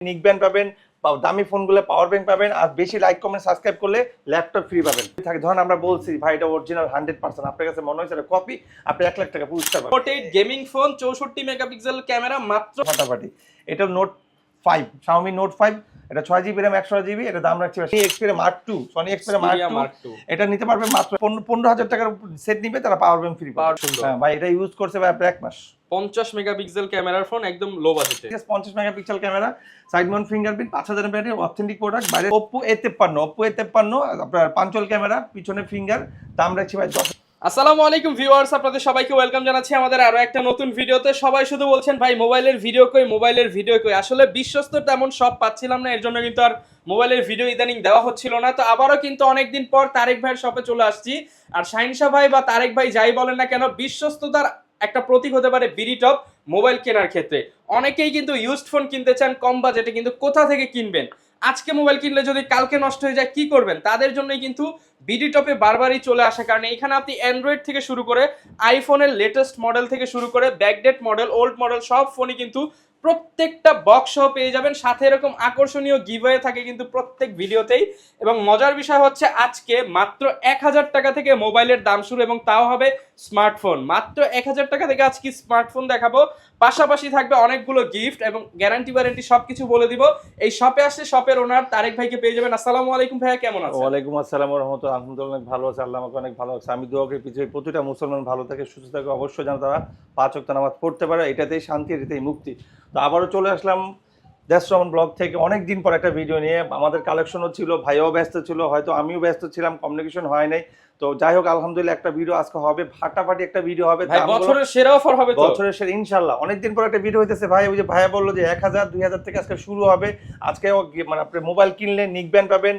নিক ব্যান্ড পাবেন বা দামি ফোনগুলো পাওয়ার ব্যাংক পাবেন আর বেশি লাইক কমেন্ট সাবস্ক্রাইব করলে ল্যাপটপ ফ্রি পাবেন। থাকে ধরুন আমরা বলছি ভাই এটা অরিজিনাল হান্ড্রেড পার্সেন্ট আপনার কাছে মনে হয়েছে কপি আপনি এক লাখ টাকা পুরস্কার পাবেন। গেমিং ফোন চৌষট্টি মেগাপিক্সেল ক্যামেরা মাত্র ফাটাফাটি। এটা note five Xiaomi note five এটা ছয় জিবি র্যাম একশো জিবি এটা দাম রাখছে Sony Xperia mark two Sony Xperia mark Xperia two এটা নিতে পারবে মাত্র পনেরো- হাজার টাকার সেট নিবে তারা পাওয়ার ব্যাংক ফ্রি। হ্যাঁ ভাই এটা ইউজ করছে ভাই এক মাস। পঞ্চাশ মেগাপিক্সেল ক্যামেরার ফোন একদম লো বাজেটে পঞ্চাশ megapixel camera side mount fingerprint পাঁচ হাজার ব্যাটারি অথেন্টিক প্রোডাক্ট বাইরে ওপো এ তেপ্পান্ন ওপো এ তেপ্পান্ন আপনার পাঞ্চল ক্যামেরা পিছনে ফিঙ্গার দাম রাখছি ভাই দশ আসসালামু আলাইকুম ভিউয়ার্স আপনাদের সবাইকে ওয়েলকাম জানাচ্ছি আমাদের আরও একটা নতুন ভিডিওতে সবাই শুধু বলছেন ভাই মোবাইলের ভিডিও কই মোবাইলের ভিডিও কই? আসলে বিশ্বস্ত তেমন সব পাচ্ছিলাম না এর জন্য কিন্তু আর মোবাইলের ভিডিও ইদানিং দেওয়া হচ্ছিল না। তো আবারও কিন্তু অনেকদিন পর তারেক ভাইয়ের শপে চলে আসছি। আর শাহিনশা ভাই বা তারেক ভাই যাই বলেন না কেন বিশ্বস্ততার একটা প্রতীক হতে পারে বিডি টপ, মোবাইল কেনার ক্ষেত্রে। অনেকেই কিন্তু ইউজড ফোন কিনতে চান কম বাজেটে, কিন্তু কোথা থেকে কিনবেন? আজকে মোবাইল কিনলে যদি কালকে নষ্ট হয়ে যায়, কি করবেন? তাদের জন্যই কিন্তু বিডি টপে বারবারই চলে আসে কারণ এখানে আপনি অ্যান্ড্রয়েড থেকে শুরু করে আইফোনের লেটেস্ট মডেল থেকে শুরু করে ব্যাকডেট মডেল ওল্ড মডেল সব ফোনই কিন্তু প্রত্যেকটা বক্স সহ পেয়ে যাবেন। সাথে এরকম আকর্ষণীয় গিভওয়ে থাকে কিন্তু প্রত্যেক ভিডিওতেই। এবং মজার বিষয় হচ্ছে আজকে মাত্র এক হাজার টাকা থেকে মোবাইলের দাম শুরু এবং তাও হবে স্মার্টফোন মাত্র এক হাজার টাকা থেকে আজকে স্মার্টফোন দেখাবো। পাশাপাশি থাকবে অনেকগুলো গিফট এবং গ্যারান্টি ওয়ারেন্টি সবকিছু বলে দিব। এই শপে আসলে শপের ওনার তারেক ভাইকে পেয়ে যাবেন। আসসালামু আলাইকুম ভাইয়া, কেমন আছেন? ওয়ালাইকুম আসসালাম রহমতুল্লাহ আলহামদুলিল্লাহ অনেক ভালো আছে। আল্লাহ আমাকে অনেক ভালো আছে আমি দোয়া করি পৃথিবীর প্রতিটা মুসলমান ভালো থাকে, সুস্থ থাকে। অবশ্যই যেন তারা পাঁচ ওয়াক্ত নামাজ পড়তে পারে। এটাতেই শান্তি, এটাতেই মুক্তি। তো আবারও চলে আসলাম দেশ রহমান ব্লগ থেকে। অনেক দিন পর একটা ভিডিও নিয়ে। আমাদের কালেকশনও ছিল, ভাইও ব্যস্ত ছিল। হয়তো আমিও ব্যস্ত ছিলাম কমিউনিকেশন হয় নাই। তো যাই হোক আলহামদুলিল্লাহ একটা ভিডিও আজকে হবে ফাটাফাটি একটা ভিডিও হবে। ভাই বছরের সেরা অফার হবে তো। বছরের শেষে ইনশাল্লাহ অনেকদিন পর একটা ভিডিও হইতেছে ভাই ওই যে ভাইয়া বলল যে এক হাজার দুই হাজার থেকে আজকে শুরু হবে। আজকে মানে আপনি মোবাইল কিনলে নিক ব্যান্ড পাবেন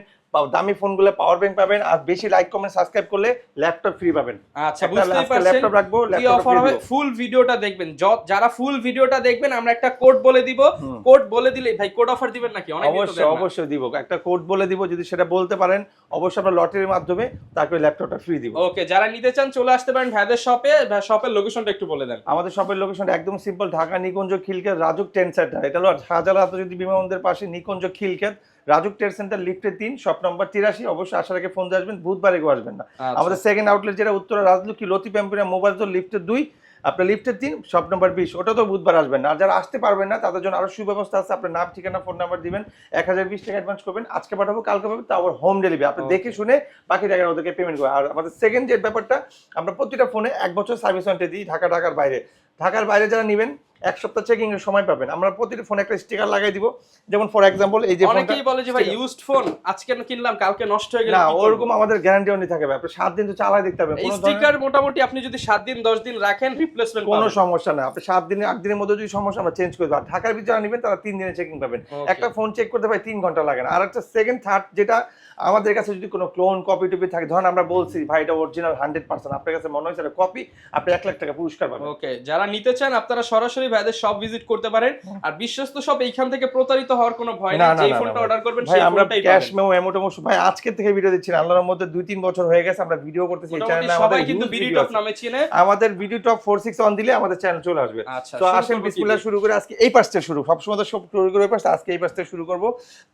দামি ফোনগুলো পাওয়ার ব্যাংক পাবেন আর বেশি লাইক কমেন্ট সাবস্ক্রাইব করলে ল্যাপটপ ফ্রি পাবেন। আচ্ছা বুঝতেই পারছেন ল্যাপটপ রাখব কি অফার হবে? ফুল ভিডিওটা দেখবেন। যারা ফুল ভিডিওটা দেখবেন আমরা একটা কোড বলে দিব। কোড বলে দিলে ভাই কোড অফার দিবেন নাকি? অনেক অবশ্যই অবশ্যই দিব। একটা কোড বলে দিব যদি সেটা বলতে পারেন অবশ্যই আমরা লটারির মাধ্যমে তারপরে ল্যাপটপটা ফ্রি দিব। ওকে যারা নিতে চান চলে আসতে পারেন ভাইদের শপে শপের লোকেশনটা একটু বলে দেন। আমাদের শপের লোকেশনটা একদম simple Dhaka Nikunja Khilkhet Rajuk ten centre এটা হলো শাহজালাল আন্তর্জাতিক বিমানবন্দরের পাশে নিকুঞ্জ খিলকেত রাজুক ট্রেড সেন্টার লিফটের তিন শপ নম্বর তিরাশি। অবশ্যই আসার আগে ফোন দিয়ে আসবেন বুধবারে কেউ আসবেন না। আচ্ছা। আমাদের সেকেন্ড আউটলেট যেটা Uttara Rajlakshmi Latif Emporium mobile zone লিফটের দুই আপনার লিফটের তিন শপ নম্বর বিশ। ওটা তো বুধবার আসবেন না। আর যারা আসতে পারবেন না তাদের জন্য আরও সুব্যবস্থা আছে। আপনার নাম ঠিকানা ফোন নাম্বার দিবেন। এক হাজার বিশ টাকা অ্যাডভান্স করবেন। আজকে পাঠাবো কালকে পাবেন তারপর হোম ডেলিভারি আপনি দেখে শুনে বাকি টাকা ওদেরকে পেমেন্ট করবেন। আর আমাদের সেকেন্ড যে ব্যাপারটা আমরা প্রতিটা ফোনে এক বছর সার্ভিস ওয়ারেন্টি দিই ঢাকা ঢাকার বাইরে। ঢাকার বাইরে যারা নেবেন এক সপ্তাহ চেকিং এর সময় পাবেন। আমরা প্রতিটা ফোনে একটা স্টিকার লাগাই দিব। যেমন ফর এক্সাম্পল এই যে অনেকেই বলে যে ভাই ইউজড ফোন আজকে কিনলাম কালকে নষ্ট হয়ে গেলে না ওরকম আমাদের গ্যারান্টি অনলি থাকে ভাই। আপনি সাত দিন তো চালাই দেখতে হবে কোনো স্টিকার মোটামুটি আপনি যদি সাত দিন দশ দিন রাখেন রিপ্লেসমেন্ট কোনো সমস্যা না। আপনি সাত দিনে আট দিনের মধ্যে যদি সমস্যা আমরা চেঞ্জ করে দেবো। আর ঢাকার ভিতরে নেবেন তারা তিন দিনে চেকিং পাবেন। একটা ফোন চেক করতে ভাই তিন ঘণ্টা লাগে না। আর একটা সেকেন্ড থার্ড যেটা আমাদের কাছে যদি কোনো ক্লোন কপি টপি থাকে ধরেন আমরা বলছি ভাই এটা অরিজিনাল হান্ড্রেড পার্সেন্ট আপনার কাছে মনে হয়েছে কপি আপনি এক লাখ টাকা পুরস্কার পাবেন। ওকে যারা নিতে চান আপনারা সরাসরি ভাইদের সব ভিজিট করতে পারেন। আর বিশ্বস্ত সব এইখান থেকে প্রতারিত হওয়ার কোনো ভয় নেই যেই ফোনটা অর্ডার করবেন সেই ফোনটাই ক্যাশ মেমো এমো টেমো ভাই আজকে থেকে ভিডিও দিচ্ছি আল্লাহর মধ্যে দুই তিন বছর হয়ে গেছে আমরা ভিডিও করতেছি এই চ্যানেলে সবাই আমাদের কিন্তু huge বিডি টপ নামে চিনে। আমাদের video top four six on দিলে আমাদের চ্যানেল চলে আসবে। আচ্ছা তো আসেন বিসমিল্লাহ শুরু করে আজকে এই পাশ থেকে শুরু সবসময় তো সব শুরু করে পাশ আজকে এই পাশ থেকে শুরু করব।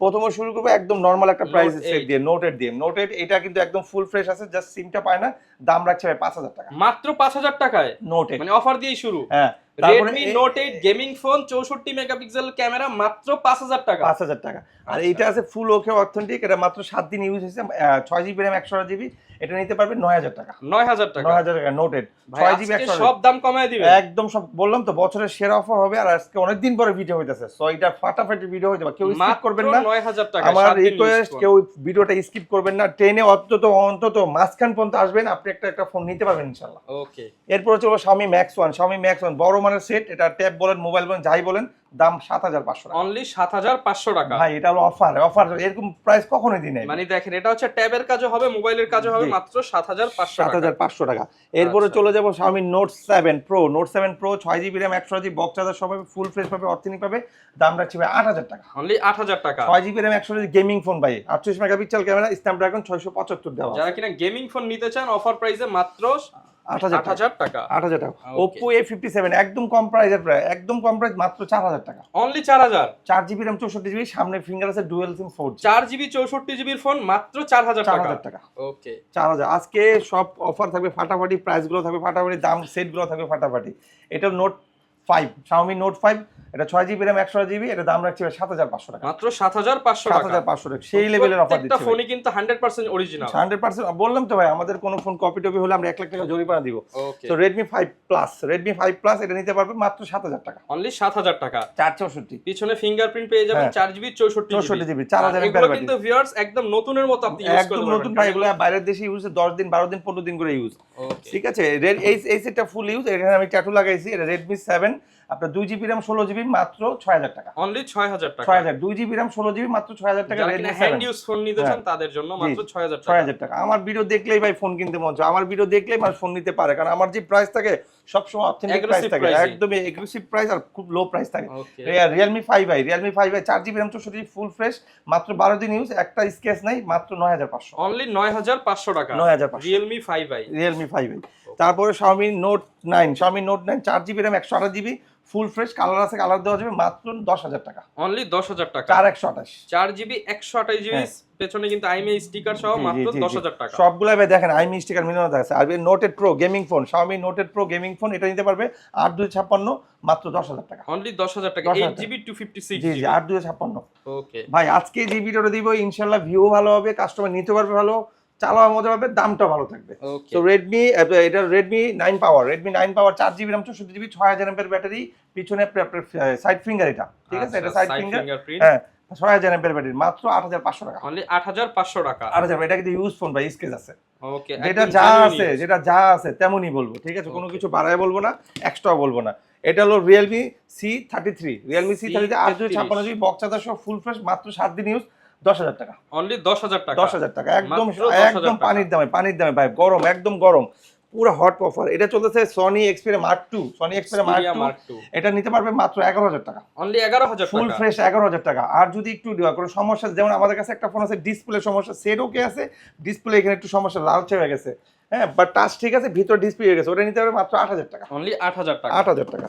প্রথমে শুরু করব একদম নরমাল একটা প্রাইস সেট দিয়ে নোটেড দিয়ে। নোটেড এটা কিন্তু একদম ফুল ফ্রেশ আছে জাস্ট সিমটা পায় না দাম রাখছে ভাই পাঁচ হাজার টাকা। মাত্র পাঁচ হাজার টাকায়? নোট মানে অফার দিয়েই শুরু। হ্যাঁ Redmi note eight gaming phone চৌষট্টি মেগাপিক্সেল ক্যামেরা মাত্র পাঁচ হাজার টাকা। পাঁচ হাজার টাকা। আর এটা এইটা আছে ফুল ওকে অথেন্টিক এটা মাত্র সাত দিন ইউজ হয়েছে ছয় জিবি র্যাম একশো জিবি এটা নিতে পারবে নয় হাজার টাকা। নয় হাজার টাকা? নয় হাজার টাকা নোটেড ছয় জিবি সব দাম কমায় দিবে। একদম সব বললাম তো বছরের সেরা অফার হবে আর আজকে অনেকদিন পরে ভিডিও হইতেছে। সো এটা ফাটাফাটি ভিডিও যাবে কেউ স্কিপ করবেন না। নয় হাজার টাকা আমার রিকোয়েস্ট কেউ ভিডিওটা স্কিপ করবেন না। ট্রেনে অন্তত অন্তত মাঝখান পর্যন্ত আসবেন আপনি একটা একটা ফোন নিতে পারবেন ইনশাল্লাহ ওকে এরপর হচ্ছে Xiaomi Max 1 Xiaomi Max 1 বড় মানের সেট এটা ট্যাব বলেন মোবাইল বলেন যাই বলেন দাম 7500 টাকা। অনলি সাত হাজার পাঁচশো টাকা। ভাই এটা হলো অফার অফার এরকম প্রাইস কখনোই দিই নাই। মানে দেখেন এটা হচ্ছে ট্যাবের কাজও হবে মোবাইলের কাজও হবে মাত্র সাত হাজার পাঁচশো সাত হাজার পাঁচশো টাকা। এরপরে আচ্ছা। চলে যাব Xiaomi Note 7 Pro Note 7 Pro ছয় জিবি র্যাম একশো জিবি বক্স চার্জার সব ফুল ফ্রেশ পাবে অর্থনিক পাবে। দাম রাখছি ভাই আট হাজার টাকা। অনলি আট হাজার টাকা। ছয় জিবি র্যাম একশো জিবি গেমিং ফোন ভাই। আটচল্লিশ মেগাপিক্সেল ক্যামেরা স্ন্যাপড্রাগন ছয়শো পঁচাত্তর দেওয়া যারা কিনা গেমিং ফোন নিতে চান অফার প্রাইসে মাত্র টাকা। একদম কম প্রায় একদম কম প্রাইস মাত্র চার হাজার টাকা। অনলি সামনে ফিঙ্গার আছে ডুয়েল সিম ফোন মাত্র টাকা। ওকে আজকে সব অফার থাকবে ফাটাফাটি প্রাইসগুলো থাকবে ফাটাফাটি দাম সেটগুলো থাকবে ফাটাফাটি। এটা note five Xiaomi note five এটা ছয় জিবি র্যাম একশো জিবি এটা দাম রাখছি সাত হাজার পাঁচশো টাকা। মাত্র সাত হাজার পাঁচশো সাত হাজার পাঁচশো টাকা সেই লেভেলের অফার দিচ্ছে ফোনই কিন্তু hundred percent original hundred percent বললাম তো ভাই আমাদের কোনো ফোন কপি টপি হলে আমরা এক লাখ টাকা জরিমানা দিব। তো Redmi five plus Redmi five plus এটা নিতে পারবে মাত্র সাত হাজার টাকা। অনলি সাত হাজার টাকা। চার চৌষট্টি। পিছনে ফিঙ্গারপ্রিন্ট পেয়ে যাবেন হ্যাঁ। চার জিবি চৌষট্টি চৌষট্টি জিবি চার হাজার কিন্তু ভিউয়ার্স একদম নতুনের মতো আপনি একদম নতুন ভাই এগুলো বাইরের দেশে ইউজ দশ দিন বারো দিন পনেরো দিন করে ইউজ ঠিক আছে? রেড এই এই সেটটা ফুল ইউজ এখানে আমি ট্যাটু লাগাইছি এটা রেডমি সেভেন আপনার দুই জিবি র্যাম ষোলো জিবি মাত্র ছয় হাজার টাকা। অনলি ছয় হাজার টাকা। ছয় হাজার দুই জিবি র্যাম ষোলো জিবি মাত্র ছয় হাজার টাকা রেডমি হ্যান্ড ইউজ ফোন নিতে চান তাদের জন্য মাত্র ছয় হাজার ছয় হাজার টাকা। আমার ভিডিও দেখলেই ভাই ফোন কিনতে মন চায়। আমার ভিডিও দেখলেই মানুষ ফোন নিতে পারে। কারণ আমার যে প্রাইস থাকে সবসময় অথেন্টিক প্রাইস থাকে। একদমই এগ্রেসিভ প্রাইস আর খুব লো প্রাইস থাকে। Realme five i Realme five i চার জিবি র্যাম চৌষট্টি ফুল ফ্রেশ মাত্র বারো দিন ইউজ একটা স্কেচ নাই মাত্র নয় হাজার পাঁচশো। অনলি নয় হাজার পাঁচশো টাকা। নয় হাজার পাঁচশো। Realme five i Realme five i তারপরে Xiaomi note nine Xiaomi note nine চার জিবি র্যাম একশো আঠাশ জিবি ফুল ফ্রেশ কালার আছে কালার দেওয়া যাবে মাত্র দশ হাজার টাকা। অনলি দশ হাজার টাকা। চার একশো আঠাশ। চার জিবি একশো আঠাশ জিবি হ্যাঁ। পেছনে কিন্তু আইমে স্টিকার সহ মাত্র দশ হাজার টাকা। সবগুলো ভাই দেখেন আই মিস্টিকার মিলিয়ন আছে। আর note eight pro gaming phone Xiaomi note eight pro gaming phone এটা নিতে পারবে আট দুই ছাপ্পান্ন মাত্র দশ হাজার টাকা। অনলি দশ হাজার টাকা। 10,000 eight GB two fifty six G G আট দুই ছাপ্পান্ন। ওকে ভাই আজকে যে ভিডিওটা দিব ইনশাল্লাহ ভিউ ভালো হবে কাস্টমার নিতে পারবে ভালো। চালাওয়া মজা পাবে দামটাও ভালো থাকবে। তো রেডমি এটা Redmi nine power Redmi nine power চার জিবি র্যাম চৌষট্টি জিবি ছয় হাজার এমপের ব্যাটারি পিছনে সাইড ফিঙ্গার এটা ঠিক আছে? এটা সাইড ফিঙ্গার হ্যাঁ ছয় হাজার এমপের ব্যাটারি মাত্র আট হাজার পাঁচশো টাকা। অনলি আট হাজার পাঁচশো টাকা। আট হাজার এটা কিন্তু ইউজ ফোন ভাই স্কেচ আছে। ওকে যেটা যা আছে যেটা যা আছে তেমনই বলব ঠিক আছে? কোনো কিছু বাড়ায় বলব না এক্সট্রা বলব না। এটা হলো Realme C thirty three Realme C thirty three আট দুই ছাপ্পান্ন জিবি বক্সাদার সহ ফুল ফ্রেশ মাত্র সাত দিন ইউজ দশ হাজার টাকা। অনলি দশ হাজার টাকা। দশ হাজার টাকা। একদম একদম পানির দামে পানির দামে ভাই গরম একদম গরম। পুরো হট অফার এটা চলতেছে Sony Xperia mark two Sony Xperia mark two এটা নিতে পারবে মাত্র এগারো হাজার টাকা। অনলি এগারো হাজার ফুল ফ্রেশ এগারো হাজার টাকা। আর যদি একটু কোনো সমস্যা যেমন আমাদের কাছে একটা ফোন আছে ডিসপ্লে সমস্যা সেট ওকে আছে। ডিসপ্লে এখানে একটু সমস্যা লালচে হয়ে গেছে। হ্যাঁ বাট টাচ ঠিক আছে ভিতর ডিসপ্লে হয়ে গেছে। ওটা নিতে পারবে মাত্র আট হাজার টাকা। অনলি আট হাজার টাকা। আট হাজার টাকা.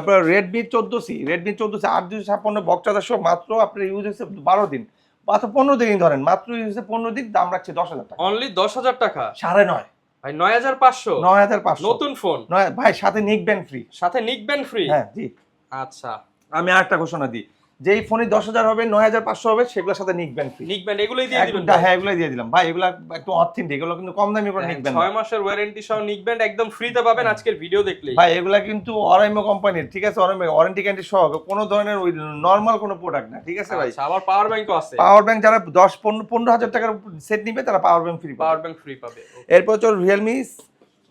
আপনার রেডমি চোদ্দ সি রেডমি চোদ্দ সি আট দুশো ছাপ্পান্ন বক্সাদারশো মাত্র আপনার ইউজ হচ্ছে বারো দিন। মাত্র পনেরো দিনই ধরেন মাত্র পনেরো দিন দাম রাখছে দশ হাজার টাকা। অনলি দশ হাজার টাকা? সাড়ে নয়। ভাই নয় হাজার পাঁচশো? নয় হাজার পাঁচশো। নতুন ফোন নয় ভাই সাথে নিক ব্যান্ড ফ্রি সাথে নিকবেন ফ্রি হ্যাঁ জি। আচ্ছা। আমি আরেকটা ঘোষণা দিই। যেই ফোনে দশ হাজার হবে নয় হাজার পাঁচশো হবে সেগুলোর সাথে নিক ব্যান্ড ফ্রি নিকবেন এগুলোই দিয়ে দিবেন হ্যাঁ এগুলো দিয়ে দিলাম। ভাই এগুলো একটু অথেন্টিক এগুলো কিন্তু কম দামি করে নিক ব্যান্ড ছয় মাসের ওয়ারেন্টি সহ নিকবেন একদম ফ্রিতে পাবেন আজকের ভিডিও দেখলেই। ভাই এগুলা কিন্তু অরাইমো কোম্পানির ঠিক আছে? অরাইমো ওয়ারেন্টি গ্যারান্টি সহ কোনো ধরনের ওই নর্মাল কোনো প্রোডাক্ট না ঠিক আছে ভাই? আচ্ছা আবার পাওয়ার ব্যাংকও আছে। পাওয়ার ব্যাংক যারা দশ পনেরো পনেরো হাজার টাকার সেট নিবে তারা পাওয়ার ব্যাংক ফ্রি পাবে। পাওয়ার ব্যাংক ফ্রি পাবে এরপর চল Realme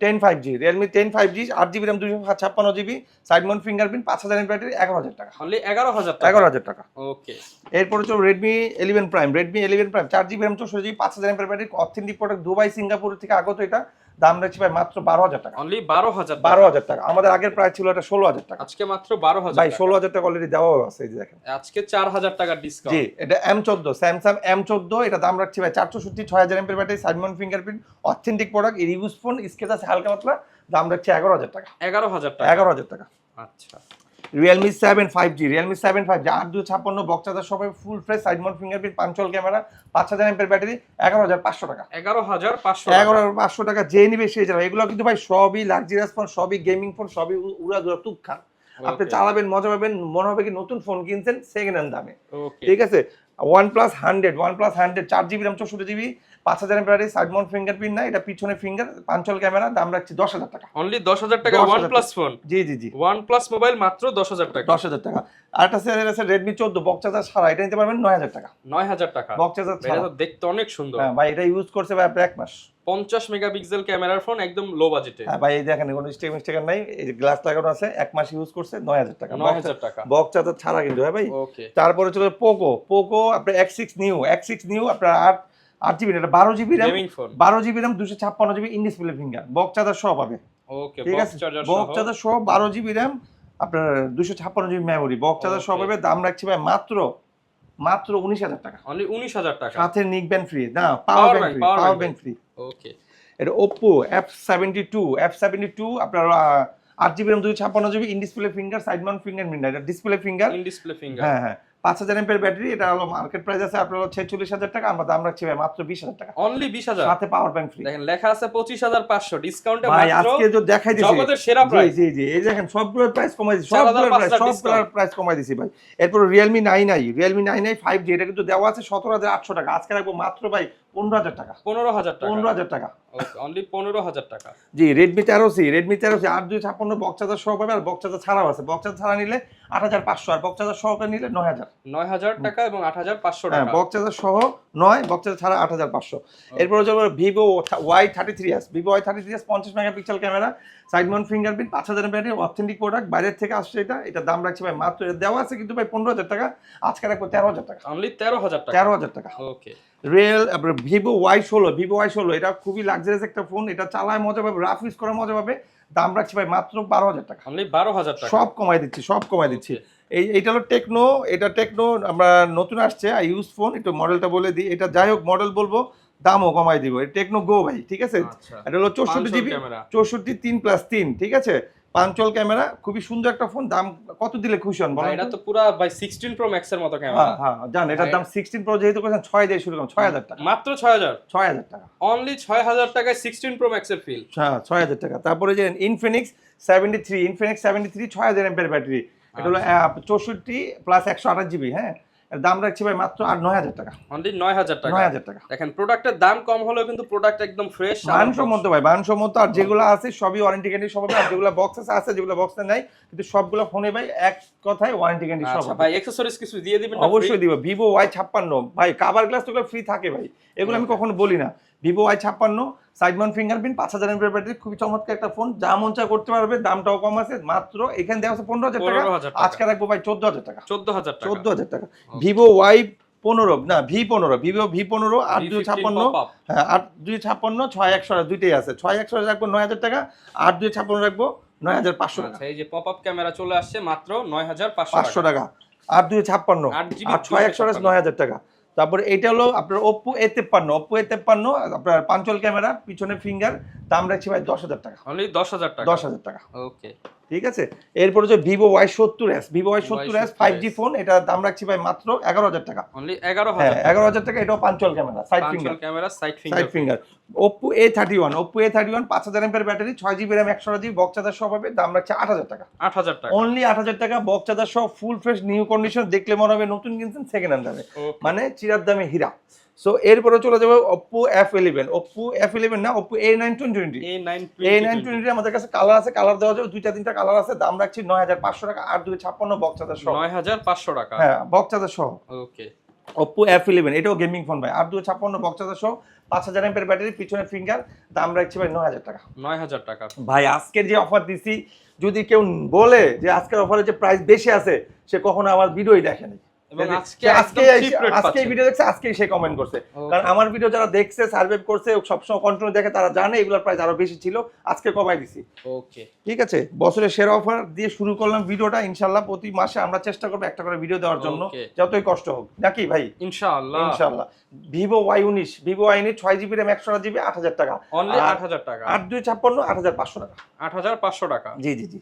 ten five G Realme ten five G আট জিবি রাম দুশো ছাপ্পান্ন জিবি সাইড ফিঙ্গার ফিঙ্গারপ্রিন্ট পাঁচ হাজার ব্যাটারি এগারো হাজার টাকা। হলে এগারো হাজার টাকা? এগারো হাজার টাকা। ওকে এরপর হচ্ছে Redmi eleven prime Redmi eleven prime চার জিবি রাম চৌষট্টি জিবি পাঁচ হাজার battery authentic product Dubai Singapore থেকে আগত এটা। দাম রাখছি ভাই মাত্র বারো হাজার টাকা। অনলি বারো হাজার বারো হাজার টাকা। আমাদের আগের প্রায় ছিল এটা ষোলো হাজার টাকা। আজকে মাত্র বারো হাজার ভাই ষোলো হাজার টাকা অলরেডি দেওয়া আছে এই যে দেখেন। আজকে চার হাজার টাকার জি এটা এম চোদ্দ স্যামসাং এম চোদ্দ এটা দাম রাখছি ভাই চারশো সত্যি ছয় হাজার এমপের battery Simon fingerprint authentic product reuse phone scratch আছে হালকা মাত্রা দাম রাখছি এগারো হাজার টাকা। এগারো হাজার টাকা। এগারো হাজার টাকা। আচ্ছা। Realme seven five G Realme seven five G আট দুই ছাপ্পান্ন বক্সাদার সবাই ফুল ফ্রেশ সাইড সাইডমন ফিঙ্গারপ্রিন্ট পাঞ্চল ক্যামেরা পাঁচ হাজার এমপের ব্যাটারি এগারো হাজার পাঁচশো টাকা। এগারো হাজার পাঁচশো এগারো হাজার পাঁচশো টাকা যে নিবে সে যাবে এগুলো কিন্তু ভাই সবই লাক্সারিয়াস ফোন সবই গেমিং ফোন সবই উড়া দুরা তুক্ষা আপনি চালাবেন মজা পাবেন মনে হবে কি নতুন ফোন কিনছেন সেকেন্ড হ্যান্ড দামে। ঠিক আছে? One plus hundred one plus hundred চার জিবি র্যাম চৌষট্টি জিবি পাঁচ হাজার সাইড মাউন্ট ফিঙ্গারপ্রিন্ট না এটা পিছনে ফিঙ্গার পাঞ্চল ক্যামেরা দাম রাখছি দশ হাজার টাকা। অনলি দশ হাজার টাকা ওয়ান প্লাস ফোন জি জি জি। ওয়ান প্লাস মোবাইল মাত্র দশ হাজার টাকা। দশ হাজার টাকা। আরেকটা সেলের আছে রেডমি চোদ্দ ছাড়া এটা নিতে পারবেন নয় হাজার টাকা। নয় হাজার টাকা। ছাড়া। দেখতে অনেক সুন্দর। হ্যাঁ ভাই এটা ইউজ করছে ভাই এক মাস। পঞ্চাশ মেগাপিক্সেল ক্যামেরার ফোন একদম লো বাজেটে হ্যাঁ ভাই এই দেখেন কোনো স্টেক মিস্টেকার নাই। এই গ্লাস লাগানো আছে এক মাস ইউজ করছে নয় হাজার টাকা। নয় হাজার টাকা। বক্সাজার ছাড়া কিন্তু হ্যাঁ ভাই। ওকে তারপরে চলে পোকো পোকো আপনার X six new X six new আপনার আট আট জিবি এটা বারো জিবি র্যাম বারো জিবি র্যাম দুশো ছাপ্পান্ন GB in display finger box charger সহ পাবে। ঠিক আছে? বক্স চার্জার সহ। বারো জিবি র্যাম আপনার দুশো ছাপ্পান্ন জিবি মেমোরি বক্স চার্জার সহ. পাবে। দাম রাখছি ভাই মাত্র মাত্র উনিশ হাজার টাকা। অনলি উনিশ হাজার টাকা? সাথে নিক ব্যান্ড ফ্রি না power bank free power. Bank free okay এটা Oppo F seventy two F seventy two আপনার আট জিবি র্যাম দুই ছাপ্পান্ন GB in display finger side mount finger mean এটা display finger in display finger হ্যাঁ হ্যাঁ। পাঁচ হাজার এমপের ব্যাটারি এটা হলো মার্কেট প্রাইস আছে আপনার হলো ছেচল্লিশ হাজার টাকা আমরা দাম রাখছি ভাই মাত্র বিশ হাজার টাকা। অনলি বিশ হাজার? সাথে পাওয়ার ব্যাংক ফ্রি দেখেন লেখা আছে পঁচিশ হাজার পাঁচশো ডিসকাউন্ট ভাই আজকে যে দেখাই দিছি। জগতের সেরা প্রাইস জি জি এই দেখেন সবগুলোর প্রাইস কমাই দিছি হাজার সবগুলোর প্রাইস সবগুলোর প্রাইস কমাই দিছি ভাই। এরপর Realme nine I Realme nine I five G এটা কিন্তু দেওয়া আছে সতেরো হাজার আটশো টাকা। আজকে রাখব মাত্র ভাই পনেরো হাজার টাকা। পনেরো হাজার টাকা। পনেরো হাজার টাকা। অনলি পনেরো হাজার টাকা। জি রেডমি তেরো সি রেডমি তেরো সি আট দুই ছাপ্পান্ন বক্সাজার সহ পাবে আর বক্সাজার ছাড়াও আছে। বক্সাজার ছাড়া নিলে আট হাজার পাঁচশো আর বক্সাজার সহকারে নিলে নয় হাজার। নয় হাজার টাকা এবং আট হাজার পাঁচশো হ্যাঁ টাকা। বক্সাজার সহ নয় বক্সাজার ছাড়া আট হাজার পাঁচশো। এরপর হচ্ছে Vivo Y thirty three S Vivo Y thirty three S পঞ্চাশ megapixel camera side mount fingerprint পাঁচ হাজার ব্যাটারি অথেন্টিক প্রোডাক্ট বাইরের থেকে আসছে এটা এটা দাম রাখছে ভাই মাত্র এটা দেওয়া আছে কিন্তু ভাই পনেরো হাজার টাকা আজকে রাখব তেরো হাজার টাকা। অনলি তেরো হাজার টাকা? তেরো হাজার টাকা। ওকে রিয়েল ভিভো ওয়াই ষোলো ভিভো ওয়াই ষোলো এটা খুবই লাক্সারিয়াস একটা ফোন এটা চালায় মজা পাবে রাফ ইউজ করে মজা পাবে দাম রাখছি ভাই মাত্র বারো হাজার টাকা। অনলি বারো হাজার টাকা? সব কমাই দিচ্ছি সব কমাই দিচ্ছি। এই এইটা হলো টেকনো এটা টেকনো আমরা নতুন আসছে ইউজ ফোন একটু মডেলটা বলে দিই। এটা যাই হোক মডেল বলব দামও কমাই দিব। টেকনো গো ভাই ঠিক আছে? আচ্ছা। এটা হলো চৌষট্টি জিবি চৌষট্টি তিন প্লাস তিন ঠিক আছে? পাঞ্চল ক্যামেরা খুবই সুন্দর একটা ফোন দাম কত দিলে খুশি হন বলেন এটা তো? পুরা ভাই সিক্সটিন প্রো ম্যাক্স এর মতো হ্যাঁ ক্যামেরা। হ্যাঁ জান এটার দাম সিক্সটিন প্রো যেহেতু করেছেন ছয় দিয়ে শুরু ছয় হাজার টাকা। মাত্র ছয় হাজার। ছয় হাজার টাকা। অনলি ছয় হাজার টাকায় সিক্সটিন প্রো ম্যাক্স এর ফিল হ্যাঁ ছয় হাজার টাকা। তারপরে যে Infinix seventy three Infinix seventy three ছয় হাজার এমপের ব্যাটারি। এটা হলো চৌষট্টি প্লাস একশো আঠাশ জিবি হ্যাঁ? দাম রাখছি ভাই মাত্র আর নয় হাজার টাকা। অনলি নয় হাজার টাকা। নয় হাজার টাকা। দেখেন প্রোডাক্টের দাম কম হলেও কিন্তু প্রোডাক্ট একদম ফ্রেশ মানসম্মত ভাই মানসম্মত আর যেগুলো আছে সবই ওয়ারেন্টি গ্যারান্টি সব আর যেগুলো বক্স আছে আছে যেগুলো বক্সে নাই কিন্তু সবগুলো ফোনে ভাই এক কথায় ওয়ারেন্টি গ্যারান্টি সব আচ্ছা ভাই অ্যাকসেসরিজ কিছু দিয়ে দিবেন অবশ্যই দিব ভিভো ওয়াই ছাপ্পান্ন। ভাই কাভার গ্লাস তো ফ্রি থাকে ভাই। এগুলো আমি কখনো বলি না। ভিভো ওয়াই ছাপ্পান্ন সাইড মাউন্ট ফিঙ্গারপ্রিন্ট পাঁচ হাজার এমপের ব্যাটারি খুবই চমৎকার একটা ফোন। যা মন চা করতে পারবে দামটাও কম আছে মাত্র এখানে দেওয়া আছে পনেরো হাজার টাকা। আজকে রাখব ভাই চোদ্দ হাজার টাকা। চোদ্দ হাজার চোদ্দ হাজার টাকা। ভিভো ওয়াই পনেরো না ভি পনেরো ভিভো ভি পনেরো আট দুই ছাপ্পান্ন হ্যাঁ আট দুই ছাপ্পান্ন ছয় একশো দুইটাই আছে। ছয় একশো রাখব নয় হাজার টাকা আট দুই ছাপ্পান্ন রাখব নয় হাজার পাঁচশো টাকা। আচ্ছা এই যে পপ আপ ক্যামেরা চলে আসছে মাত্র নয় হাজার পাঁচশো টাকা। আট দুই ছাপ্পান্ন আট ছয় একশো নয় হাজার টাকা। তারপরে এটা হলো আপনার ওপ্পো এ তেপ্পান্ন ওপ্পো এ তেপ্পান্ন আপনার পাঞ্চল ক্যামেরা পিছনে ফিঙ্গার দাম রাখছি ভাই দশ হাজার টাকা। অনলি দশ হাজার টাকা? দশ হাজার টাকা। ওকে ঠিক আছে? এরপরে যে ভিভো ওয়াই সত্তর এস ভিভো ওয়াই সত্তর এস ফাইভ জি ফোন এটা দাম রাখছি ভাই মাত্র এগারো হাজার টাকা। এগারো হ্যাঁ হাজার এগারো হাজার টাকা এটাও punch hole camera side finger camera side side finger Oppo A thirty one Oppo A thirty one পাঁচ হাজার এমপের ব্যাটারি ছয় জিবি র্যাম একশো জিবি বক্স চার্জার সব হবে দাম রাখছে আট হাজার টাকা। আট হাজার টাকা। অনলি আট হাজার টাকা বক্স চার্জার সহ ফুল ফ্রেশ নিউ কন্ডিশন দেখলে মনে হবে নতুন কিনছেন সেকেন্ড হ্যান্ড দামে। মানে চিরার দামে হীরা। সো এরপরে চলে যাবে Oppo F eleven Oppo F eleven না Oppo A nine twenty twenty A nine twenty আমাদের কাছে কালার আছে কালার দেওয়া যাবে দুইটা তিনটা কালার আছে দাম রাখছি নয় হাজার পাঁচশো টাকা আর দুই ছাপ্পান্ন বক্স চার্জার সহ নয় হাজার পাঁচশো টাকা। হ্যাঁ বক্স চার্জার সহ ওকে ওপ্পো এফ ইলেভেন এটাও গেমিং ফোন ভাই আর দুই ছাপ্পান্ন বক্স চার্জার সহ পাঁচ হাজার এমপের ব্যাটারি পিছনে ফিঙ্গার দাম রাখছি ভাই নয় হাজার টাকা। নয় হাজার টাকা। ভাই আজকের যে অফার দিছি যদি কেউ বলে যে আজকের অফারে যে প্রাইস বেশি আছে সে কখনো আমার ভিডিওই দেখেনি আজকে সে একদম আজকে cheap rate আজকে পাচ্ছে। ভিডিও দেখছে আজকেই সে কমেন্ট করছে। কারণ আমার ভিডিও যারা দেখছে সার্ভে করছে সবসময় কন্টিনিউ দেখে তারা জানে এগুলোর প্রাইস আরও বেশি ছিল আজকে কমাই দিছি। ওকে ঠিক আছে? বছরের সেরা অফার দিয়ে শুরু করলাম ভিডিওটা ইনশাল্লাহ প্রতি মাসে আমরা চেষ্টা করব একটা করে ভিডিও দেওয়ার জন্য যতই কষ্ট হোক। নাকি ভাই? ইনশাআল্লাহ। ইনশাল্লাহ ভিভো ওয়াই উনিশ ভিভো ওয়াই উনিশ ছয় জিবি র্যাম একশো জিবি আট হাজার টাকা। আট হাজার টাকা। আট দুই ছাপ্পান্ন আট হাজার পাঁচশো টাকা। আট হাজার পাঁচশো টাকা। জি জি জি.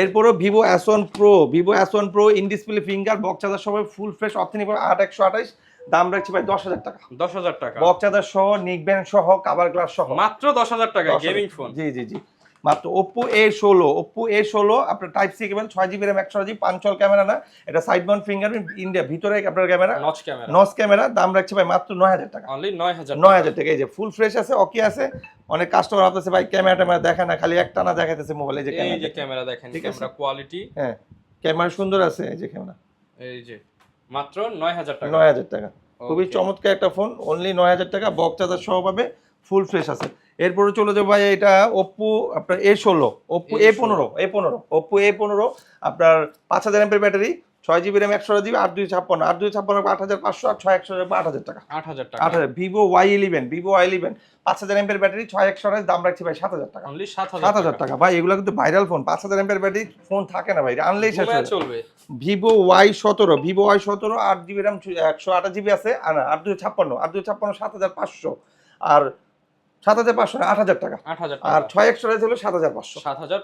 এরপরও Vivo S one pro Vivo S one pro in display finger box charger সবাই ফুল ফ্রেশ অথেনিক আট একশো আঠাইশ দাম রাখছি ভাই দশ হাজার টাকা। দশ হাজার টাকা। বক্স চার্জার সহ নিক ব্যান্ড সহ কাভার গ্লাস সহ। মাত্র দশ হাজার টাকা 10,000 গেমিং ফোন জি জি জি। মাত্র ওপ্পো এ ষোলো ওপ্পো এ ষোলো আপনার টাইপ সি কেবল ছয় জিবি র্যাম একশো জিবি পাঞ্চল ক্যামেরা না এটা সাইড মাউন্ট ফিঙ্গারপ্রিন্ট ইন্ডিয়া ভিতরে আপনার camera notch camera. Notch camera দাম রাখছি ভাই মাত্র নয় হাজার টাকা। অনলি নয় হাজার নয় হাজার টাকা এই যে ফুল ফ্রেশ আছে ওকে আছে অনেক কাস্টমার ভাবতেছে ভাই ক্যামেরা ট্যামেরা দেখে না খালি একটা না দেখাইতেছে মোবাইলে যে এই যে ক্যামেরা দেখেন ঠিক আছে। ক্যামেরা কোয়ালিটি হ্যাঁ ক্যামেরা সুন্দর আছে এই যে ক্যামেরা। এই যে মাত্র নয় হাজার টাকা। নয় হাজার টাকা। খুবই চমৎকার একটা ফোন অনলি নয় হাজার টাকা বক্স চার্জার সহ পাবে ফুল ফ্রেশ আছে। এরপরে চলে যাব ভাই এটা ওপ্পো আপনার এ ষোলো ওপ্পো এ পনেরো এ পনেরো ওপ্পো এ পনেরো আপনার পাঁচ হাজার এমপের ব্যাটারি ছয় জিবি র্যাম একশো জিবি আট দুই ছাপ্পান্ন আট দুই ছাপ্পান্ন আট হাজার পাঁচশো আর ছয় একশো আট হাজার টাকা। আট হাজার টাকা। আট হাজার Vivo Y eleven Vivo Y eleven পাঁচ হাজার এমপের ব্যাটারি ছয় একশো দাম রাখছি ভাই সাত হাজার টাকা। সাত হাজার টাকা। ভাই এগুলো কিন্তু ভাইরাল ফোন পাঁচ হাজার এমপের ব্যাটারি ফোন থাকে না ভাই আনলেই শেষ হয়ে চলবে। ভিভো ওয়াই সতেরো ভিভো ওয়াই সতেরো আট জিবি র্যাম একশো আঠাশ জিবি আছে আর আট দুই ছাপ্পান্ন আট দুই ছাপ্পান্ন সাত হাজার পাঁচশো আর সাত হাজার পাঁচশো আট হাজার টাকা। আর ছয় একশো হলো সাত হাজার পাঁচশো। সাত হাজার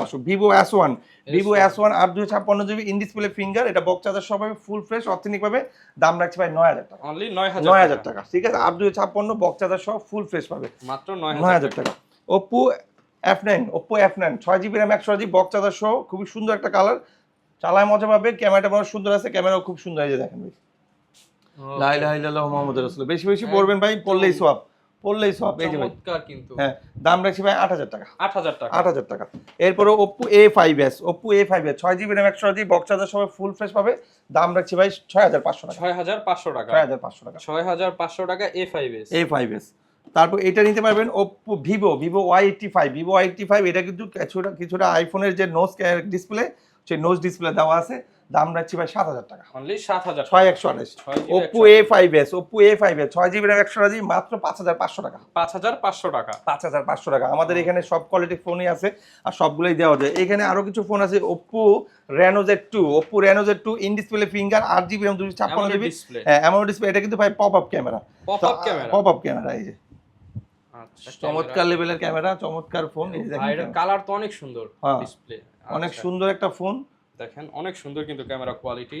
পাঁচশো। Vivo S one Vivo S1 S one আট দুশো ছাপ্পান্ন জিবি ইন ডিসপ্লে ফিঙ্গার এটা বক্স চার্জার সব ফুল ফ্রেশ অথেনিক পাবে দাম রাখছে ভাই নয় হাজার টাকা। অনলি নয় হাজার নয় হাজার টাকা ঠিক আছে? আট দুশো ছাপ্পান্ন বক্স চার্জার সব ফুল ফ্রেশ পাবে। মাত্র নয় হাজার টাকা। Oppo F nine Oppo F nine ছয় জিবি র্যাম একশো জিবি বক্স চার্জার সহ খুবই সুন্দর একটা কালার চালায় মজা পাবে ক্যামেরাটা বড় সুন্দর আছে ক্যামেরাও খুব সুন্দর যে দেখেন ভাই। লাই লাই লাল্লাহ মোহাম্মদ রসুল বেশি বেশি পড়বেন ভাই পড়লেই সোয়াব পড়লেই সোয়াব এই যে ভাই। কিন্তু। হ্যাঁ দাম রাখছি ভাই আট হাজার টাকা। আট হাজার টাকা। আট হাজার টাকা। এরপরে Oppo A five S Oppo A five S ছয় জিবি র্যাম একশো জিবি বক্স চার্জার সবাই ফুল ফ্রেশ পাবে। দাম রাখছি ভাই ছয় হাজার পাঁচশো টাকা। ছয় হাজার পাঁচশো টাকা। ছয় হাজার পাঁচশো টাকা। ছয় হাজার পাঁচশো টাকা A five S A five S তারপর এটা নিতে পারবেন Oppo Vivo Vivo Y eighty five Vivo Y eighty five এটা কিন্তু কিছুটা কিছুটা আইফোনের যে নোজ ডিসপ্লে সেই নোজ ডিসপ্লে দেওয়া আছে। দাম রাখছি ভাই সাত হাজার টাকা। অনলি সাত হাজার ছয় একশো আঠাশ। Oppo A five S Oppo A five S ছয় জিবি র্যাম একশো মাত্র পাঁচ হাজার পাঁচশো টাকা। পাঁচ হাজার পাঁচশো টাকা। পাঁচ হাজার পাঁচশো টাকা। আমাদের এখানে সব কোয়ালিটির ফোনই আছে আর সবগুলোই দেওয়া যায়। এখানে আরও কিছু ফোন আছে Oppo Reno Z two Oppo Reno Z two in display finger আট জিবি র্যাম দুশো ছাপ্পান্ন জিবি। হ্যাঁ এমন ডিসপ্লে এটা কিন্তু ভাই pop up camera pop up camera pop up camera এই যে। চমৎকার লেভেলের ক্যামেরা চমৎকার ফোন। কালার তো অনেক সুন্দর হ্যাঁ। ডিসপ্লে অনেক সুন্দর একটা ফোন দেখেন অনেক সুন্দর কিন্তু ক্যামেরা কোয়ালিটি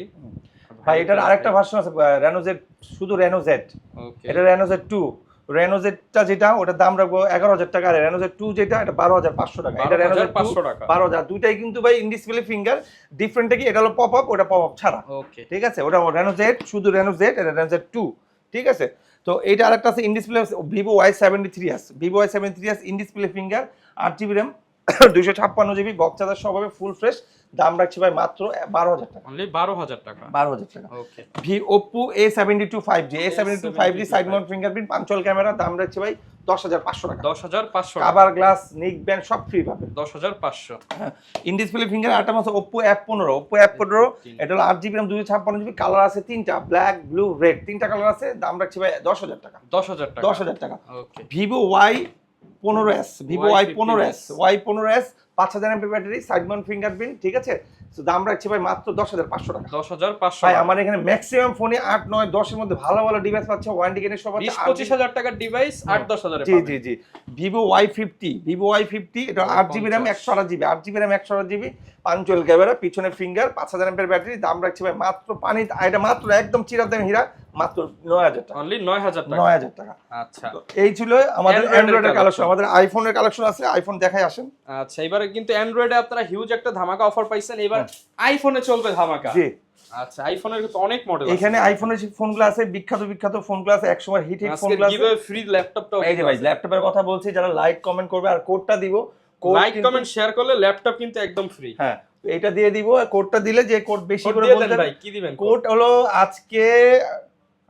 ভাই এটার আরেকটা ভার্সন আছে রেনোজেড শুধু রেনোজেড ওকে এটা রেনোজেড টু রেনোজেডটা যেটা ওটার দাম রাখব এগারো হাজার টাকা। আর রেনোজেড টু যেটা এটা বারো হাজার পাঁচশো টাকা। এটা রেনোজেড টু 12,500 টাকা। বারো হাজার। দুইটাই কিন্তু ভাই ইন ডিসপ্লে ফিঙ্গার ডিফারেন্টটা কি এটা হলো পপ আপ ওটা পপ আপ ছাড়া। ওকে ঠিক আছে? ওটা রেনোজেড শুধু রেনোজেড এটা রেনোজেড টু ঠিক আছে? তো এটা আরেকটা আছে in display Vivo Y seventy three S Vivo Y seventy three S in display finger আট জিবি র্যাম দুশো ছাপ্পান্ন জিবি বক্স চার্জার সবভাবে ফুল ফ্রেশ দাম রাখছি ভাই মাত্র বারো হাজার টাকা। অনলি বারো হাজার টাকা? বারো হাজার টাকা। Okay V Oppo A seventy two five G A seventy two five G side mount fingerprint punch hole camera দাম রাখছি ভাই দশ হাজার পাঁচশো টাকা। দশ হাজার পাঁচশো কাবার গ্লাস নিক ব্যান্ড সব ফ্রি পাবে দশ হাজার পাঁচশো। ইন ডিসপ্লে ফিঙ্গার আটটা মাসে ওপ্পো অ্যাপ পনেরো। ওপ্পো অ্যাপ পনেরো এটা হলো আট জিবি র্যাম দুশো ছাপ্পান্ন জিবি কালার আছে তিনটা ব্ল্যাক ব্লু রেড তিনটা কালার আছে দাম রাখছি ভাই দশ হাজার টাকা। দশ হাজার টাকা। দশ হাজার টাকা। ওকে ভিভো ওয়াই পনেরো এস ভিভো ওয়াই পনেরো এস ওয়াই পনেরো এস পাঁচ হাজার MP battery side mount fingerprint ঠিক আছে? তো দাম রাখছি ভাই মাত্র দশ হাজার পাঁচশো টাকা। দশ হাজার পাঁচশো ভাই আমার এখানে ম্যাক্সিমাম ফোনে আট নয় দশের মধ্যে ভালো ভালো ডিভাইস পাচ্ছে ওয়ারেন্টি কেনে সব আছে। পঁচিশ হাজার টাকার ডিভাইস আট দশ হাজার জি জি জি। Vivo Y fifty Vivo Y fifty এটা আট জিবি র্যাম। একশো আট জিবি আট জিবি র্যাম একশো আট জিবি পাঞ্চুয়াল ক্যামেরা পিছনে ফিঙ্গার পাঁচ হাজার এমপের ব্যাটারি দাম রাখছি ভাই মাত্র পানি এটা মাত্র একদম চিরার দাম হীরা। মাত্র নয় হাজার টাকা। অনলি নয় হাজার টাকা? নয় হাজার টাকা। আচ্ছা। এই ছিল আমাদের অ্যান্ড্রয়েডের কালেকশন। আমাদের আইফোনের কালেকশন আছে আইফোন দেখাই আসেন। আচ্ছা এবারে কিন্তু অ্যান্ড্রয়েডে আপনারা হিউজ একটা ধামাকা অফার পাইছেন। এবার আইফোনে চলবে ধামাকা। জি। আচ্ছা আইফোনের কিন্তু অনেক মডেল এখানে আইফোনের ফোনগুলো আছে বিখ্যাত বিখ্যাত ফোনগুলো আছে একসময় হিট হিট ফোনগুলো আছে। ফ্রি ল্যাপটপটাও এই যে ভাই ল্যাপটপের কথা বলছি যারা লাইক কমেন্ট করবে আর কোডটা দিব লাইক কমেন্ট শেয়ার করলে ল্যাপটপ কিন্তু একদম ফ্রি হ্যাঁ এটা দিয়ে দিব আর কোডটা দিলে যে কোড বেশি করে বলতে ভাই কি দিবেন? কোড হলো আজকে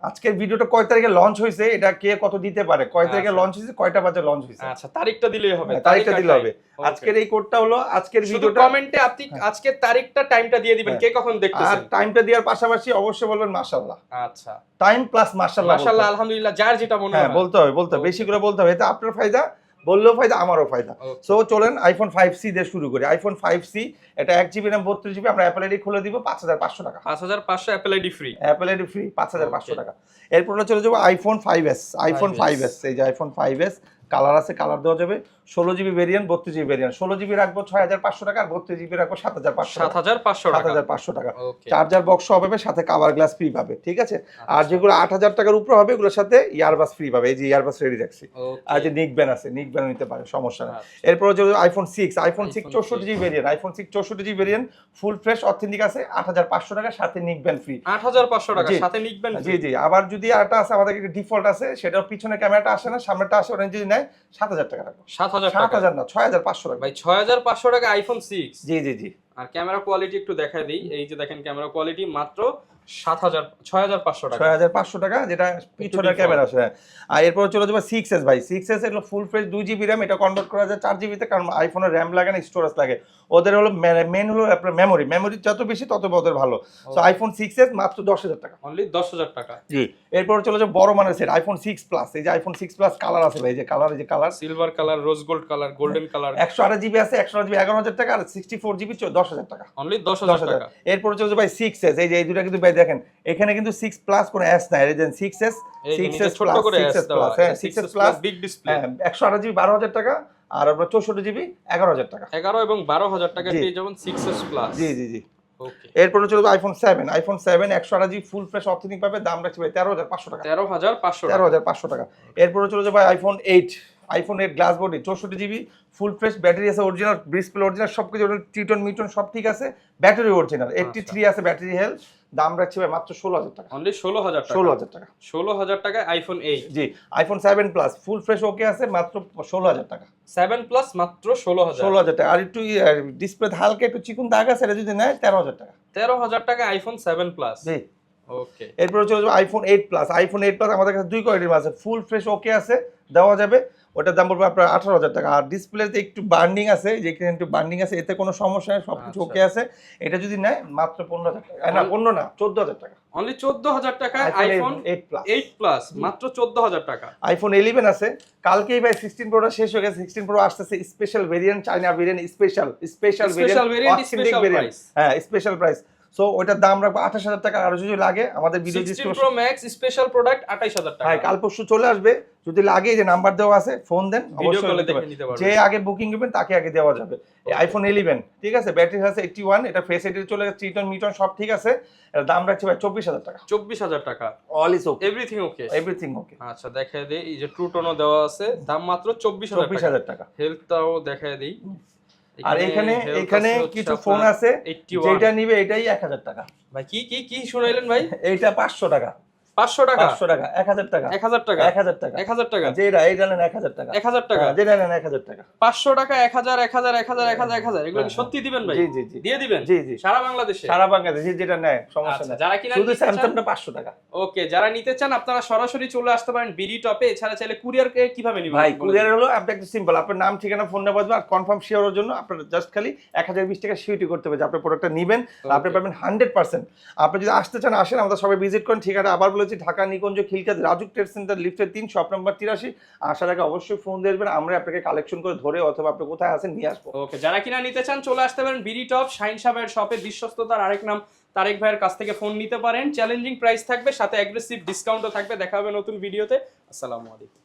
আজকের ভিডিওটা কয় তারিখে লঞ্চ হয়েছে এটা কে কত দিতে পারে? কয় তারিখে আচ্ছা। লঞ্চ হয়েছে কয়টা বাজে লঞ্চ হয়েছে আচ্ছা তারিখটা দিলেই হবে। হ্যাঁ, তারিখটা দিলে হবে। আজকের এই কোডটা হলো আজকের ভিডিওটা কমেন্টে আপনি আজকের তারিখটা টাইমটা দিয়ে দিবেন। হ্যাঁ। কে কখন দেখতেছেন? আর টাইমটা দেওয়ার পাশাপাশি অবশ্যই বলবেন মাশাআল্লাহ। আচ্ছা। টাইম প্লাস মাশাআল্লাহ মাশাআল্লাহ আলহামদুলিল্লাহ যার যেটা মনে হ্যাঁ হয়। বলতে হবে বলতে হবে। বেশি করে বলতে হবে। এটা আপনার ফায়দা বললেও ফায়দা আমারও ফায়দা। সো চলেন আইফোন ফাইভ সি দিয়ে শুরু করি। আইফোন ফাইভ সি এটা এক জিবি র্যাম বত্রিশ জিবি আমরা অ্যাপেল আইডি খুলে দিব পাঁচ হাজার পাঁচশো টাকা। পাঁচ হাজার পাঁচশো Apple ID free Apple ID free পাঁচ হাজার পাঁচশো টাকা। এরপর চলে যাব iPhone five S iPhone five S এই যে আইফোন ফাইভ এস কালার আছে কালার দেওয়া যাবে। ষোলো জিবি ভেরিয়েন্ট বত্রিশ জিবি ভেরিয়েন্ট ষোলো জিবি রাখব ছয় হাজার পাঁচশো টাকা আর বত্রিশ জিবি রাখব সাত হাজার পাঁচশো সাত হাজার পাঁচশো সাত হাজার পাঁচশো টাকা। চার্জার বক্স হবে সাথে কাভার গ্লাস ফ্রি পাবে ঠিক আছে? আচ্ছা। আর যেগুলো আট হাজার টাকার উপরে হবে এগুলোর সাথে ইয়ারবাস ফ্রি পাবে। এই যে ইয়ারবাস রেডি রাখছি আর যে নিক ব্যান আছে নিক ব্যান নিতে পারে সমস্যা নেই। আচ্ছা। এরপর হচ্ছে আইফোন সিক্স আইফোন সিক্স চৌষট্টি জিবি ভেরিয়েন্ট আইফোন সিক্স চৌষট্টি GB variant full fresh authentic আছে আট হাজার পাঁচশো টাকা সাথে নিক ব্যান ফ্রি আট হাজার পাঁচশো টাকা। সাথে নিকবেন জি জি। আবার যদি আরেকটা আছে আমাদের ডিফল্ট আছে সেটা পিছনে ক্যামেরাটা আসে না সামনেটা আসে ওটা যদি নেয় সাত হাজার টাকা রাখব। সাত হাজার সাত হাজার না ছয় হাজার পাঁচশো টাকা ভাই ছয় হাজার পাঁচশো টাকা আইফোন সিক্স জি জি জি। আর ক্যামেরা কোয়ালিটি একটু দেখাই দিই। এই যে দেখেন ক্যামেরা কোয়ালিটি মাত্র সাত হাজার ছয় হাজার পাঁচশো টাকা। ছয় হাজার পাঁচশো টাকা যেটা পিছনের ক্যামেরা আছে। আর এরপর চলে যাবে সিক্স এস ভাই। সিক্স এস এগুলো ফুল ফ্রেশ দুই জিবি র্যাম এটা কনভার্ট করা যায় চার জিবিতে কারণ আইফোনের র্যাম লাগে না স্টোরেজ লাগে। ওদের হলো মেন হলো আপনার মেমোরি মেমোরি যত বেশি তত ওদের ভালো। তো আইফোন সিক্স এস মাত্র দশ হাজার টাকা। অনলি দশ হাজার টাকা। জি। এরপর চলে যাবে বড় মানের সেট আইফোন সিক্স প্লাস এই যে আইফোন সিক্স প্লাস কালার আছে ভাই যে কালার এই যে colour silver colour rose gold colour golden colour একশো আট জিবি আছে একশো আট জিবি এগারো হাজার টাকা আর সিক্সটি ফোর জিবি দশ হাজার টাকা। অনলি দশ হাজার টাকা। এরপর চলে যাবে ভাই সিক্স এস এই যে এই দুটা কিন্তু দেখেন এখানে কিন্তু সিক্স প্লাস কোনো এস নাই। দেখেন six S six S plus করে সিক্স এস প্লাস হ্যাঁ six 6s S plus big display একশো আঠাশ জিবি বারো হাজার টাকা আর আপনার চৌষট্টি জিবি এগারো হাজার টাকা। এগারো এবং বারো হাজার টাকা। পেয়ে যাবেন সিক্স এস প্লাস জি জি জি। ওকে এরপরে চলবে আইফোন সেভেন আইফোন সেভেন একশো জিবি ফুল ফ্রেশ অথেনিক পাবে দাম রাখছে ভাই তেরো হাজার পাঁচশো টাকা। তেরো হাজার পাঁচশো তেরো হাজার পাঁচশো টাকা। এরপরে চলে যাবে iPhone eight iPhone eight glass body চৌষট্টি জিবি ফুল ফ্রেশ ব্যাটারি আছে অরিজিনাল ডিসপ্লে অরিজিনাল সব কিছু টিটন মিটন সব ঠিক আছে। ব্যাটারি অরিজিনাল এইটটি থ্রি আছে ব্যাটারি হেলথ দাম রাখছে ভাই মাত্র ষোলো হাজার টাকা। অনলি ষোলো হাজার ষোলো হাজার টাকা। ষোলো হাজার টাকায় আইফোন এইট জি iPhone seven plus full fresh okay আছে মাত্র ষোলো হাজার টাকা। সেভেন প্লাস মাত্র ষোলো হাজার। ষোলো হাজার টাকা। আর একটু ডিসপ্লে হালকা একটু চিকুন দাগ আছে এটা যদি নেয় তেরো হাজার টাকা। তেরো হাজার টাকা আইফোন সেভেন প্লাস জি। ওকে এরপরে চলে যাবে iPhone eight plus iPhone eight plus আমাদের কাছে দুই কোয়ালিটির আছে। ফুল ফ্রেশ ওকে আছে দেওয়া যাবে। ওটার দাম পড়বে আপনার আঠারো হাজার টাকা। আর ডিসপ্লেতে একটু বার্নিং আছে যেখানে একটু বার্নিং আছে এতে কোনো সমস্যা নেই সব কিছু আচ্ছা। ওকে আছে। এটা যদি নেয় মাত্র পনেরো হাজার টাকা। না পনেরো না চোদ্দ হাজার টাকা। অনলি চোদ্দ হাজার টাকায় iPhone eight plus eight plus মাত্র চোদ্দ হাজার টাকা। আইফোন ইলেভেন আছে। কালকেই ভাই সিক্সটিন প্রোটা শেষ হয়ে গেছে। সিক্সটিন প্রো আসতেছে special variant China variant special special variant, variant হ্যাঁ স্পেশাল প্রাইস সো ওটার দাম রাখব আঠাশ হাজার টাকা আর যদি লাগে। আমাদের video pro max special product আঠাইশ হাজার টাকা। হ্যাঁ কাল পরশু চলে আসবে। যদি লাগে যে নাম্বার দেওয়া আছে ফোন দেন অবশ্যই যে আগে বুকিং করবেন তাকে আগে দেওয়া যাবে। আইফোন ইলেভেন ঠিক আছে? ব্যাটারি আছে এইটটি ওয়ান এটা ফেস এটি চলে গেছে ট্রিটন মিটন সব ঠিক আছে। এর দাম রাখছে ভাই চব্বিশ হাজার টাকা। চব্বিশ হাজার টাকা। All is okay everything okay everything okay আচ্ছা দেখায় দেই এই যে ট্রু টোনও দেওয়া আছে দাম মাত্র চব্বিশ হাজার চব্বিশ টাকা। হাজার টাকা। হেলথটাও দেখায় দিই। আর এখানে এখানে কিছু ফোন আছে 81 যেটা নিবে এটাই এক হাজার টাকা। ভাই কি কি কি শুনাইলেন ভাই? এইটা পাঁচশো টাকা। পাঁচশো টাকা? পাঁচশো টাকা এক হাজার টাকা। এক হাজার টাকা? এক হাজার টাকা। এক হাজার টাকা? যেটা নেন এক হাজার টাকা। এক হাজার টাকা? হ্যাঁ, যেটা নেন এক হাজার টাকা। পাঁচশো টাকা এক হাজার এক হাজার এক হাজার এক হাজার এক হাজার। এগুলো হ্যাঁ, সত্যি দিবেন ভাই? জি জি জি। দিয়ে দিবেন? জি জি। সারা বাংলাদেশে? সারা বাংলাদেশে যেটা নেয় সমস্যা আচ্ছা, নেই। যারা কিনা শুধু স্যামসাংটা পাঁচশো টাকা। ওকে যারা নিতে চান আপনারা সরাসরি চলে আসতে পারেন বিডি টপে। এছাড়া চাইলে কুরিয়ারকে কীভাবে নিবেন? ভাই কুরিয়ার হলো আপনি একটু সিম্পল আপনার নাম ঠিকানা ফোন নাম্বার দেবেন আর কনফার্ম শেয়ারের জন্য আপনার জাস্ট খালি এক হাজার বিশ টাকা সিউটি করতে হবে যে আপনার প্রোডাক্টটা নেবেন। আপনি. পাবেন হান্ড্রেড পার্সেন্ট আপনি যদি আসতে চান আসেন আমাদের সবাই ভিজিট করেন ঠিকানা আবার বলেছি ঢাকা নিকুঞ্জ খিলকাত রাজুক ট্রেড সেন্টার, লিফটের তিন, শপ নাম্বার তিরাশি। আসার আগে অবশ্যই ফোন দেবেন আমরা আপনাকে কালেকশন করে ধরে অথবা আপনি কোথায় আছেন নিয়ে আসব। ওকে যারা কিনা নিতে চান চলে আসতে পারেন বিডি টপ, শাইন সাহেবের শপে বিশ্বস্ততার আরেক নাম তারেক ভাইয়ের কাছ থেকে ফোন নিতে পারেন। চ্যালেঞ্জিং প্রাইস থাকবে, সাথে অ্যাগ্রেসিভ ডিসকাউন্টও থাকবে, দেখা হবে নতুন ভিডিওতে আসসালামু আলাইকুম।